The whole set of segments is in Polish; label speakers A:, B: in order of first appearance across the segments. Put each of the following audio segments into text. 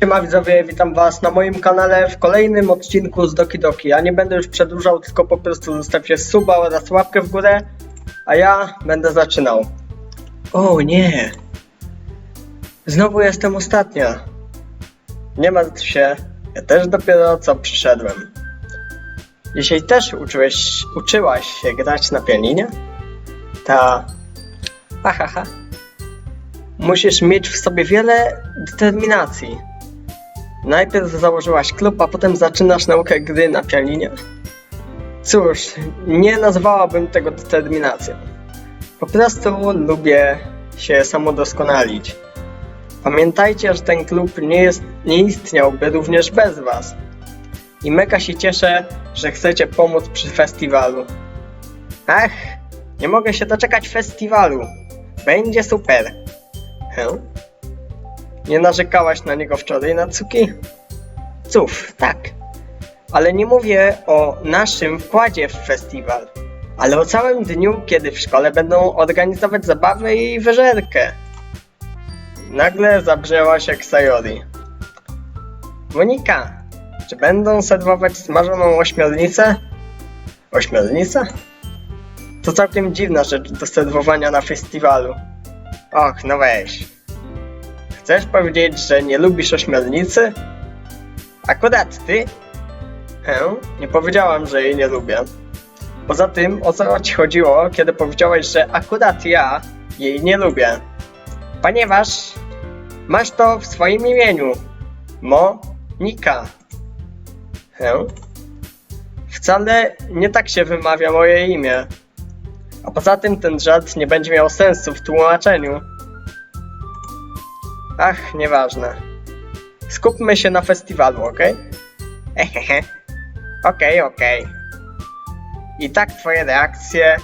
A: Siema widzowie, witam was na moim kanale w kolejnym odcinku z Doki Doki. Ja nie będę już przedłużał, tylko po prostu zostawcie suba oraz łapkę w górę, a ja będę zaczynał. O nie! Znowu jestem ostatnia. Nie martw się, ja też dopiero co przyszedłem. Dzisiaj też uczyłeś, uczyłaś się grać na pianinie? Ta... Ahaha. Musisz mieć w sobie wiele determinacji. Najpierw założyłaś klub, a potem zaczynasz naukę gry na pianinie? Cóż, nie nazwałabym tego determinacją. Po prostu lubię się samodoskonalić. Pamiętajcie, że ten klub nie, jest, nie istniałby również bez Was. I mega się cieszę, że chcecie pomóc przy festiwalu. Ach, nie mogę się doczekać festiwalu. Będzie super. He? Nie narzekałaś na niego wczoraj, Natsuki? Cóż, tak. Ale nie mówię o naszym wkładzie w festiwal, ale o całym dniu, kiedy w szkole będą organizować zabawę i wyżerkę. Nagle zabrzęła się Ksajori. Monika, czy będą serwować smażoną ośmiornicę? Ośmiornicę? To całkiem dziwna rzecz do serwowania na festiwalu. Och, no weź. Chcesz powiedzieć, że nie lubisz ośmiornicy? Akurat ty? Hę? Nie powiedziałam, że jej nie lubię. Poza tym, o co ci chodziło, kiedy powiedziałeś, że akurat ja jej nie lubię? Ponieważ masz to w swoim imieniu. Monika. Hę? Wcale nie tak się wymawia moje imię. A poza tym ten żart nie będzie miał sensu w tłumaczeniu. Ach, nieważne. Skupmy się na festiwalu, ok? Ehehe. Okej, okej. I tak twoje reakcje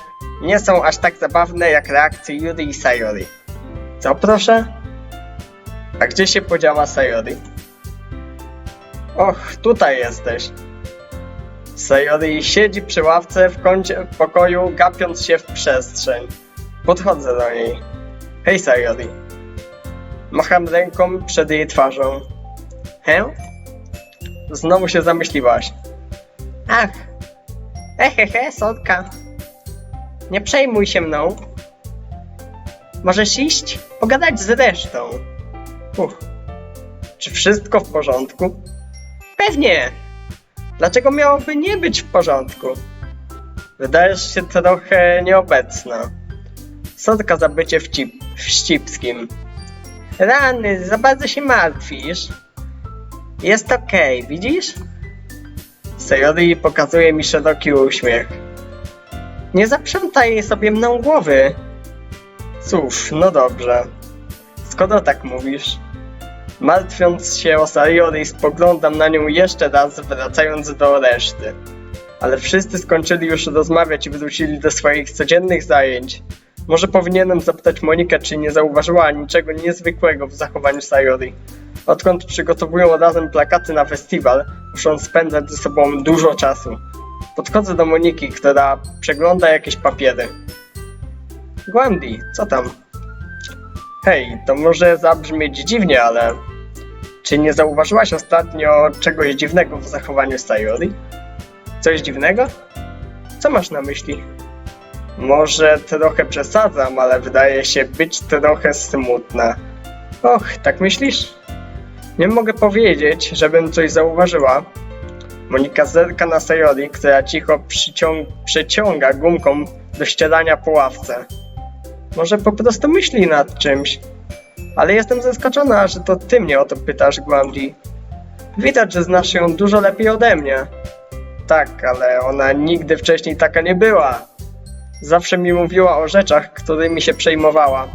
A: nie są aż tak zabawne jak reakcje Yuri i Sayori. Co proszę? A gdzie się podziała Sayori? Och, tutaj jesteś. Sayori siedzi przy ławce w kącie pokoju, gapiąc się w przestrzeń. Podchodzę do niej. Hej Sayori. Macham ręką przed jej twarzą. He? Znowu się zamyśliłaś. Ach. Ehehe, Sotka. Nie przejmuj się mną. Możesz iść? Pogadać z resztą. Uff. Czy wszystko w porządku? Pewnie. Dlaczego miałoby nie być w porządku? Wydajesz się trochę nieobecna. Sotka za bycie w, cip, w Ścipskim. Rany, za bardzo się martwisz. Jest okej, widzisz? Sayori pokazuje mi szeroki uśmiech. Nie zaprzątaj sobie mną głowy. Cóż, no dobrze. Skoro tak mówisz. Martwiąc się o Sayori, spoglądam na nią jeszcze raz, wracając do reszty. Ale wszyscy skończyli już rozmawiać i wrócili do swoich codziennych zajęć. Może powinienem zapytać Monikę, czy nie zauważyła niczego niezwykłego w zachowaniu Sayori. Odkąd przygotowują razem plakaty na festiwal, muszą spędzać ze sobą dużo czasu. Podchodzę do Moniki, która przegląda jakieś papiery. Głandi, co tam? Hej, to może zabrzmieć dziwnie, ale... Czy nie zauważyłaś ostatnio czegoś dziwnego w zachowaniu Sayori? Coś dziwnego? Co masz na myśli? Może trochę przesadzam, ale wydaje się być trochę smutna. Och, tak myślisz? Nie mogę powiedzieć, żebym coś zauważyła. Monika zerka na Sayori, która cicho przeciąga gumką do ścierania po ławce. Może po prostu myśli nad czymś. Ale jestem zaskoczona, że to ty mnie o to pytasz, Gwandi. Widać, że znasz ją dużo lepiej ode mnie. Tak, ale ona nigdy wcześniej taka nie była. Zawsze mi mówiła o rzeczach, którymi się przejmowała.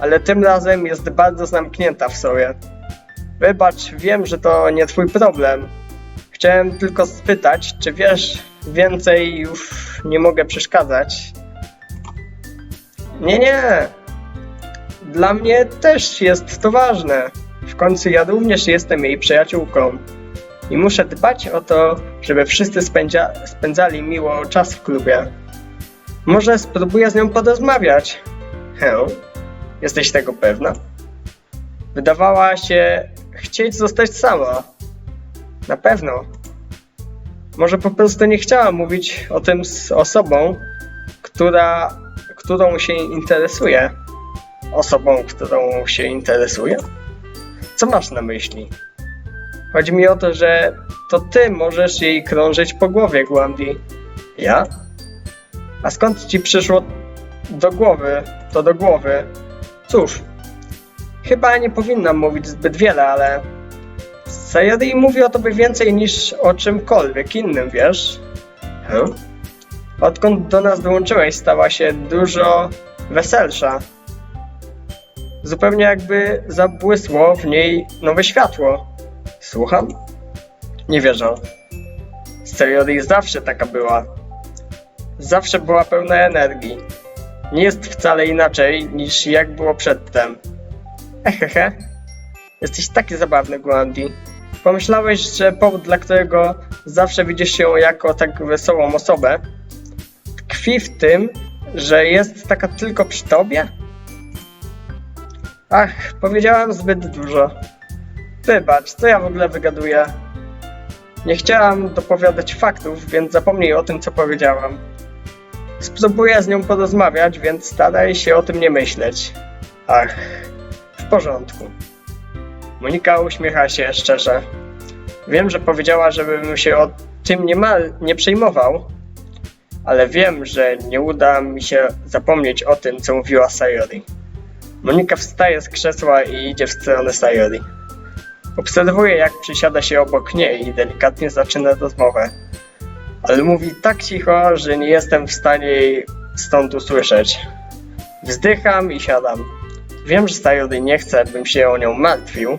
A: Ale tym razem jest bardzo zamknięta w sobie. Wybacz, wiem, że to nie twój problem. Chciałem tylko spytać, czy wiesz, więcej już nie mogę przeszkadzać. Nie, nie. Dla mnie też jest to ważne. W końcu ja również jestem jej przyjaciółką. I muszę dbać o to, żeby wszyscy spędzali miło czas w klubie. Może spróbuję z nią porozmawiać. Hę? Jesteś tego pewna? Wydawała się chcieć zostać sama. Na pewno. Może po prostu nie chciała mówić o tym z osobą, która, którą się interesuje. Osobą, którą się interesuje? Co masz na myśli? Chodzi mi o to, że to ty możesz jej krążyć po głowie, Głandi. Ja? A skąd ci przyszło do głowy, to do głowy? Cóż, chyba nie powinnam mówić zbyt wiele, ale Sayori mówi o tobie więcej niż o czymkolwiek innym, wiesz? Hm? Odkąd do nas dołączyłeś, stała się dużo weselsza. Zupełnie jakby zabłysło w niej nowe światło. Słucham? Nie wierzę. Sayori zawsze taka była. Zawsze była pełna energii. Nie jest wcale inaczej niż jak było przedtem. Ehehe. Jesteś taki zabawny, Guandi. Pomyślałeś, że powód, dla którego zawsze widzisz ją jako tak wesołą osobę, tkwi w tym, że jest taka tylko przy tobie? Ach, powiedziałam zbyt dużo. Wybacz, co ja w ogóle wygaduję? Nie chciałam dopowiadać faktów, więc zapomnij o tym, co powiedziałam. Spróbuję z nią porozmawiać, więc staraj się o tym nie myśleć. Ach, w porządku. Monika uśmiecha się szczerze. Wiem, że powiedziała, żebym się o tym nie, ma, nie przejmował, ale wiem, że nie uda mi się zapomnieć o tym, co mówiła Sayori. Monika wstaje z krzesła i idzie w stronę Sayori. Obserwuję, jak przysiada się obok niej i delikatnie zaczyna rozmowę. Ale mówi tak cicho, że nie jestem w stanie jej stąd usłyszeć. Wzdycham i siadam. Wiem, że Sayori nie chce, bym się o nią martwił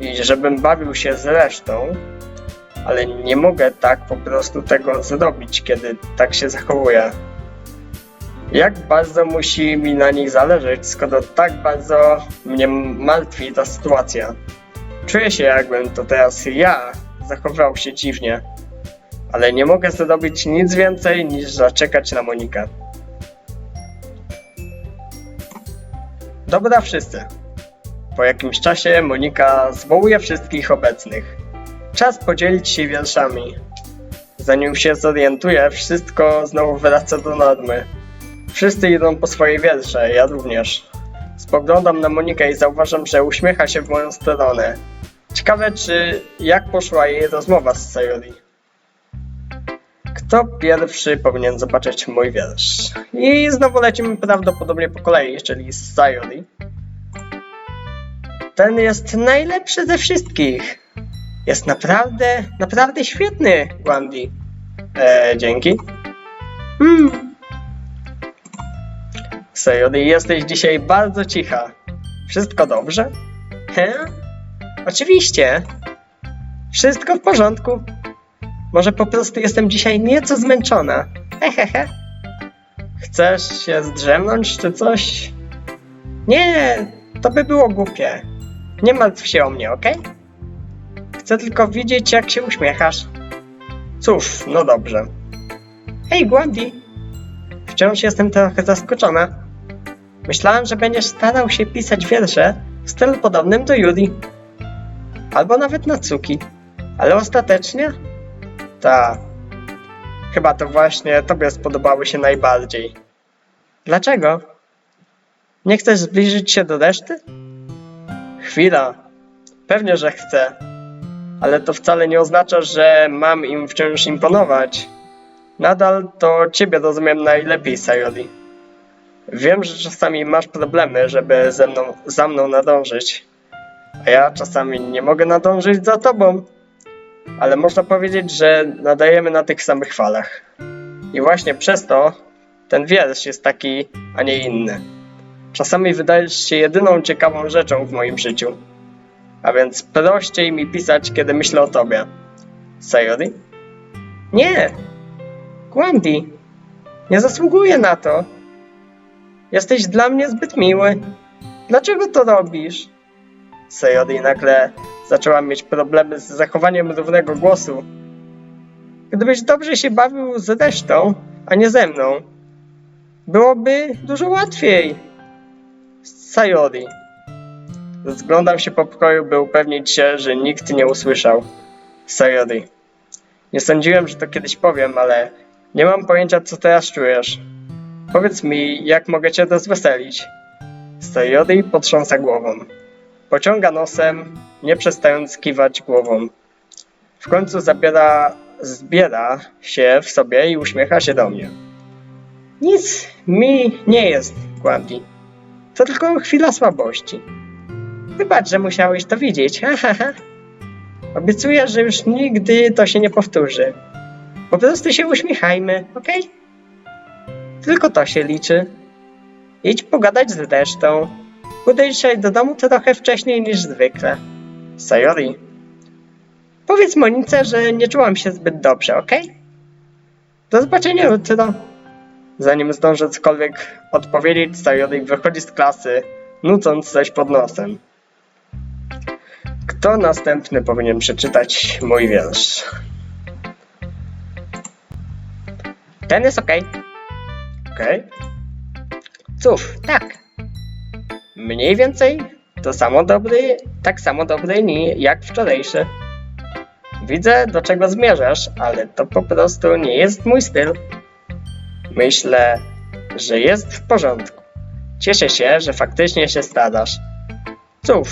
A: i żebym bawił się z resztą, ale nie mogę tak po prostu tego zrobić, kiedy tak się zachowuje. Jak bardzo musi mi na nich zależeć, skoro tak bardzo mnie martwi ta sytuacja. Czuję się, jakbym to teraz ja zachował się dziwnie, ale nie mogę zrobić nic więcej niż zaczekać na Monikę. Dobra wszyscy. Po jakimś czasie Monika zwołuje wszystkich obecnych. Czas podzielić się wierszami. Zanim się zorientuje, wszystko znowu wraca do normy. Wszyscy idą po swoje wiersze, ja również. Spoglądam na Monikę i zauważam, że uśmiecha się w moją stronę. Ciekawe, czy jak poszła jej rozmowa z Sayori. Kto pierwszy powinien zobaczyć mój wiersz? I znowu lecimy prawdopodobnie po kolei, czyli z Sayori. Ten jest najlepszy ze wszystkich. Jest naprawdę, naprawdę świetny, Wandy. Eee, dzięki. Hmm. Sayori, jesteś dzisiaj bardzo cicha. Wszystko dobrze? He? Oczywiście. Wszystko w porządku. Może po prostu jestem dzisiaj nieco zmęczona. Hehehe. Chcesz się zdrzemnąć czy coś? Nie, to by było głupie. Nie martw się o mnie, okej? Chcę tylko widzieć, jak się uśmiechasz. Cóż, no dobrze. Hej, Gwandy. Wciąż jestem trochę zaskoczona. Myślałam, że będziesz starał się pisać wiersze w stylu podobnym do Yuri. Albo nawet Natsuki. Ale ostatecznie? Ta. Chyba to właśnie tobie spodobały się najbardziej. Dlaczego? Nie chcesz zbliżyć się do reszty? Chwila. Pewnie, że chcę. Ale to wcale nie oznacza, że mam im wciąż imponować. Nadal to ciebie rozumiem najlepiej, Sayori. Wiem, że czasami masz problemy, żeby ze mną, za mną nadążyć. A ja czasami nie mogę nadążyć za tobą. Ale można powiedzieć, że nadajemy na tych samych falach. I właśnie przez to ten wiersz jest taki, a nie inny. Czasami wydajesz się jedyną ciekawą rzeczą w moim życiu. A więc prościej mi pisać, kiedy myślę o tobie. Sayori? Nie! Gwandy! Nie zasługuję na to. Jesteś dla mnie zbyt miły. Dlaczego to robisz? Sayori nagle zaczęła mieć problemy z zachowaniem równego głosu. Gdybyś dobrze się bawił z resztą, a nie ze mną, byłoby dużo łatwiej. Sayori. Rozglądam się po pokoju, by upewnić się, że nikt nie usłyszał. Sayori. Nie sądziłem, że to kiedyś powiem, ale nie mam pojęcia, co teraz czujesz. Powiedz mi, jak mogę cię rozweselić? Sayori potrząsa głową. Pociąga nosem, nie przestając kiwać głową. W końcu zabiera, zbiera się w sobie i uśmiecha się do mnie. Nic mi nie jest, Głandi. To tylko chwila słabości. Wybacz, że musiałeś to widzieć. Obiecuję, że już nigdy to się nie powtórzy. Po prostu się uśmiechajmy, okej? Tylko to się liczy. Idź pogadać z resztą. Pójdę dzisiaj do domu trochę wcześniej niż zwykle. Sayori. Powiedz Monice, że nie czułam się zbyt dobrze, okej? Do zobaczenia jutro. Zanim zdążę cokolwiek odpowiedzieć, Sayori wychodzi z klasy, nucąc coś pod nosem. Kto następny powinien przeczytać mój wiersz? Ten jest okej. Okej. Cóż, tak. Mniej więcej to samo dobry, tak samo dobry ni jak wczorajszy. Widzę, do czego zmierzasz, ale to po prostu nie jest mój styl. Myślę, że jest w porządku. Cieszę się, że faktycznie się stadasz. Cóż,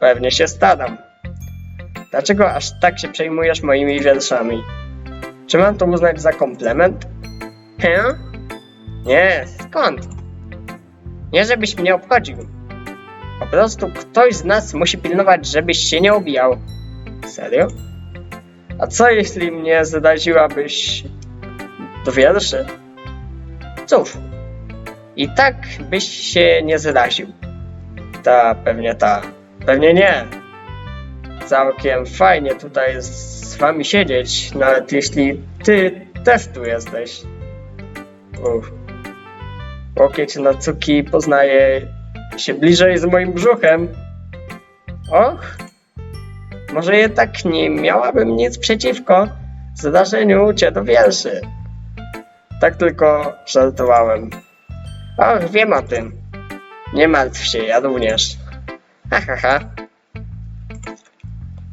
A: pewnie się stadam. Dlaczego aż tak się przejmujesz moimi wierszami? Czy mam to uznać za komplement? He? Nie, skąd? Nie, żebyś mnie obchodził. Po prostu ktoś z nas musi pilnować, żebyś się nie obijał. Serio? A co jeśli mnie zraziłabyś do wierszy? Cóż, i tak byś się nie zraził. Ta, pewnie ta. Pewnie nie. Całkiem fajnie tutaj z wami siedzieć, nawet jeśli ty też tu jesteś. Uff. Łokieć na cuki poznaje się bliżej z moim brzuchem. Och, może jednak nie miałabym nic przeciwko zdarzeniu cię do wierszy. Tak tylko żartowałem. Och, wiem o tym. Nie martw się, ja również. Ha, ha, ha.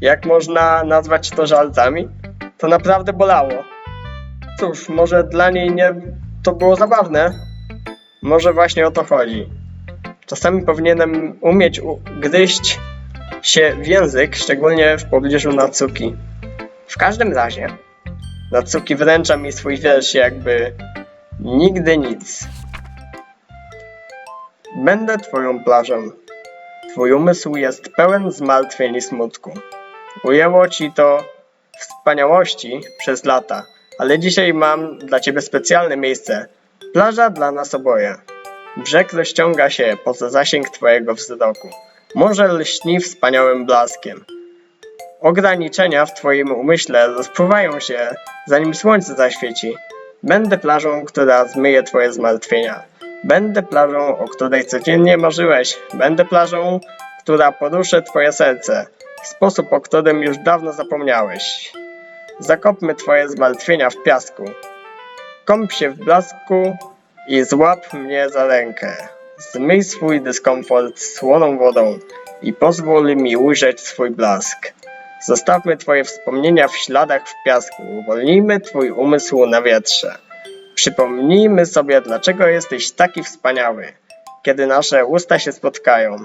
A: Jak można nazwać to żartami? To naprawdę bolało. Cóż, może dla niej nie to było zabawne? Może właśnie o to chodzi. Czasami powinienem umieć u- gryźć się w język, szczególnie w pobliżu Natsuki. W każdym razie, Natsuki wręcza mi swój wiersz jakby nigdy nic. Będę twoją plażą. Twój umysł jest pełen zmartwień i smutku. Ujęło ci to wspaniałości przez lata, ale dzisiaj mam dla ciebie specjalne miejsce. Plaża dla nas oboje. Brzeg rozciąga się poza zasięg twojego wzroku. Morze lśni wspaniałym blaskiem. Ograniczenia w twoim umyśle rozpływają się, zanim słońce zaświeci. Będę plażą, która zmyje twoje zmartwienia. Będę plażą, o której codziennie marzyłeś. Będę plażą, która poruszy twoje serce w sposób, o którym już dawno zapomniałeś. Zakopmy twoje zmartwienia w piasku. Kąp się w blasku i złap mnie za rękę. Zmyj swój dyskomfort słoną wodą i pozwól mi ujrzeć swój blask. Zostawmy twoje wspomnienia w śladach w piasku. Uwolnijmy twój umysł na wietrze. Przypomnijmy sobie, dlaczego jesteś taki wspaniały, kiedy nasze usta się spotkają.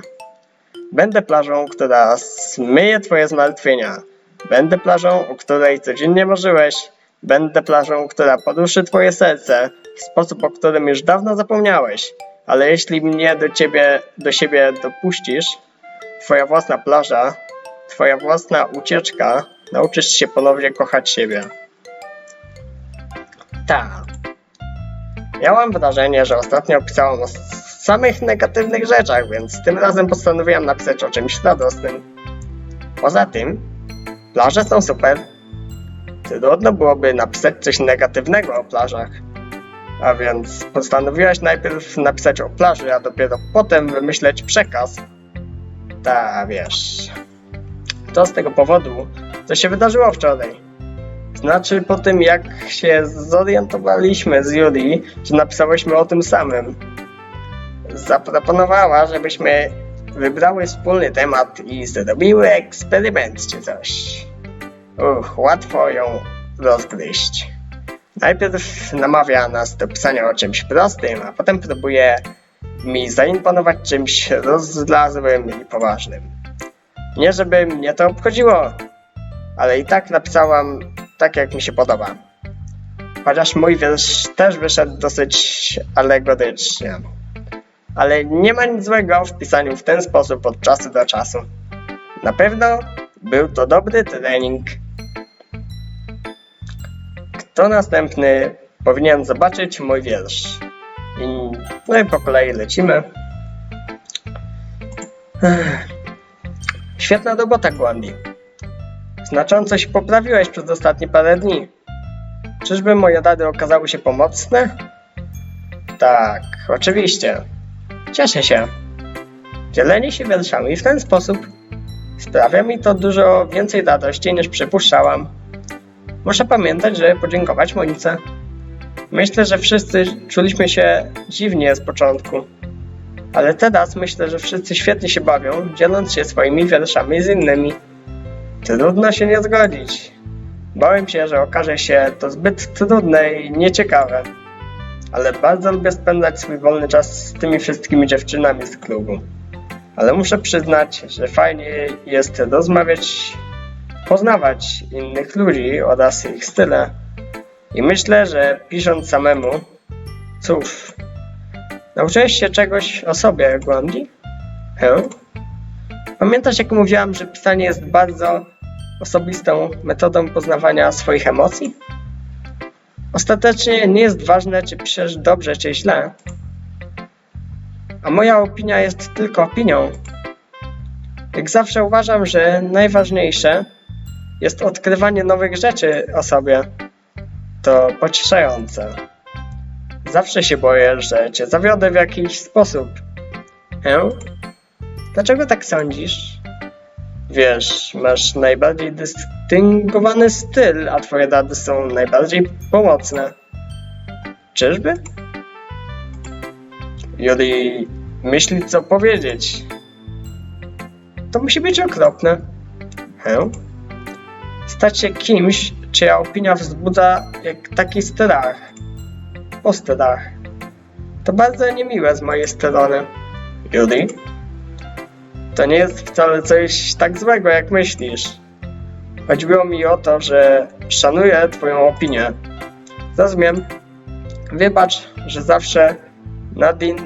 A: Będę plażą, która zmyje twoje zmartwienia. Będę plażą, o której codziennie marzyłeś. Będę plażą, która poruszy twoje serce w sposób, o którym już dawno zapomniałeś. Ale jeśli mnie do ciebie, do siebie dopuścisz, twoja własna plaża, twoja własna ucieczka, nauczysz się ponownie kochać siebie. Tak. Miałam wrażenie, że ostatnio pisałam o samych negatywnych rzeczach, więc tym razem postanowiłam napisać o czymś radosnym. Poza tym, plaże są super. Trudno byłoby napisać coś negatywnego o plażach. A więc postanowiłaś najpierw napisać o plaży, a dopiero potem wymyśleć przekaz. Ta wiesz. To z tego powodu, co się wydarzyło wczoraj. Znaczy po tym jak się zorientowaliśmy z Yuri, że napisałyśmy o tym samym. Zaproponowała, żebyśmy wybrały wspólny temat i zrobiły eksperyment czy coś. Uch, łatwo ją rozgryźć. Najpierw namawia nas do pisania o czymś prostym, a potem próbuje mi zaimponować czymś rozlazłym i poważnym. Nie żeby mnie to obchodziło, ale i tak napisałam tak, jak mi się podoba. Chociaż mój wiersz też wyszedł dosyć alegorycznie. Ale nie ma nic złego w pisaniu w ten sposób od czasu do czasu. Na pewno był to dobry trening. Kto następny powinien zobaczyć mój wiersz? I, no i po kolei lecimy. Ech. Świetna robota, Gwandy. Znacząco się poprawiłeś przez ostatnie parę dni. Czyżby moje rady okazały się pomocne? Tak, oczywiście. Cieszę się. Dzielenie się wierszami w ten sposób sprawia mi to dużo więcej radości niż przypuszczałam. Muszę pamiętać, żeby podziękować Monice. Myślę, że wszyscy czuliśmy się dziwnie z początku. Ale teraz myślę, że wszyscy świetnie się bawią, dzieląc się swoimi wierszami z innymi. Trudno się nie zgodzić. Bałem się, że okaże się to zbyt trudne i nieciekawe. Ale bardzo lubię spędzać swój wolny czas z tymi wszystkimi dziewczynami z klubu. Ale muszę przyznać, że fajnie jest rozmawiać, poznawać innych ludzi oraz ich style. I myślę, że pisząc samemu, cóż, nauczyłeś się czegoś o sobie, Gandhi? He? Pamiętasz, jak mówiłam, że pisanie jest bardzo osobistą metodą poznawania swoich emocji? Ostatecznie nie jest ważne, czy piszesz dobrze, czy źle. A moja opinia jest tylko opinią. Jak zawsze uważam, że najważniejsze jest odkrywanie nowych rzeczy o sobie. To pocieszające. Zawsze się boję, że cię zawiodę w jakiś sposób. He? Dlaczego tak sądzisz? Wiesz, masz najbardziej dystyngowany styl, a twoje rady są najbardziej pomocne. Czyżby? Juri myśli, co powiedzieć. To musi być okropne. He? Stać się kimś, czyja opinia wzbudza jak taki strach. O strach. To bardzo niemiłe z mojej strony. Juri? To nie jest wcale coś tak złego, jak myślisz. Chodziło mi o to, że szanuję Twoją opinię. Rozumiem. Wybacz, że zawsze Nadine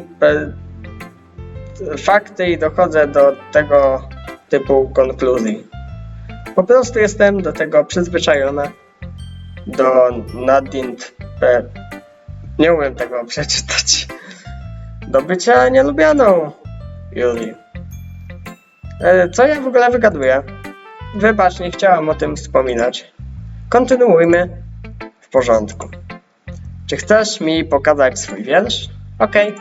A: fakty i dochodzę do tego typu konkluzji. Po prostu jestem do tego przyzwyczajona. Do Nadine pe- nie umiem tego przeczytać. Do bycia nielubianą, Juli. E, Co ja w ogóle wygaduję? Wybacz, nie chciałam o tym wspominać. Kontynuujmy. W porządku. Czy chcesz mi pokazać swój wiersz? Okej.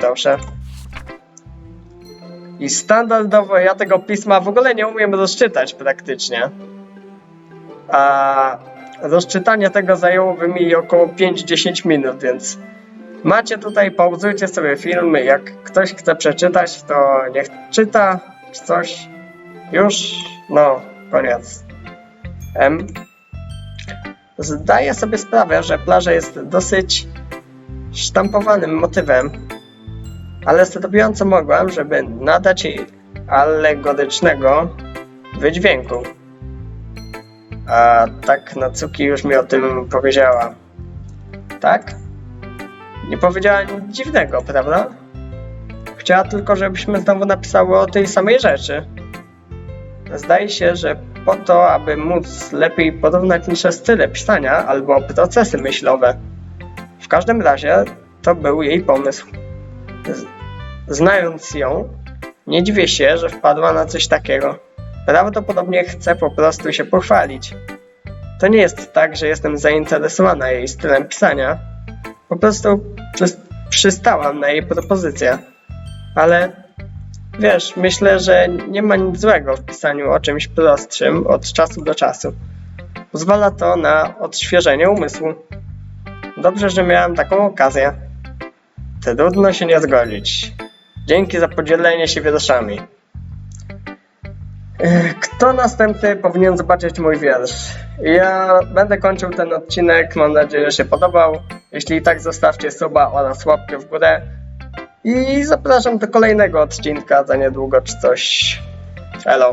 A: Proszę. I standardowo ja tego pisma w ogóle nie umiem rozczytać praktycznie. A rozczytanie tego zajęłoby mi około 5-10 minut, więc macie tutaj, pauzujcie sobie film. Jak ktoś chce przeczytać, to niech czyta czy coś. Już, no, koniec. M. Zdaję sobie sprawę, że plaża jest dosyć sztampowanym motywem, ale zrobiłam co mogłam, żeby nadać jej alegorycznego wydźwięku. A tak Natsuki już mi o tym powiedziała. Tak? Nie powiedziała nic dziwnego, prawda? Chciała tylko, żebyśmy znowu napisały o tej samej rzeczy. Zdaje się, że po to, aby móc lepiej porównać nasze style pisania albo procesy myślowe. W każdym razie to był jej pomysł. Znając ją, nie dziwię się, że wpadła na coś takiego. Prawdopodobnie chce po prostu się pochwalić. To nie jest tak, że jestem zainteresowana jej stylem pisania. Po prostu przys- przystałam na jej propozycję. Ale wiesz, myślę, że nie ma nic złego w pisaniu o czymś prostszym od czasu do czasu. Pozwala to na odświeżenie umysłu. Dobrze, że miałem taką okazję. Trudno się nie zgodzić. Dzięki za podzielenie się wierszami. Kto następny powinien zobaczyć mój wiersz? Ja będę kończył ten odcinek. Mam nadzieję, że się podobał. Jeśli tak, zostawcie suba oraz łapkę w górę. I zapraszam do kolejnego odcinka za niedługo czy coś. Hello.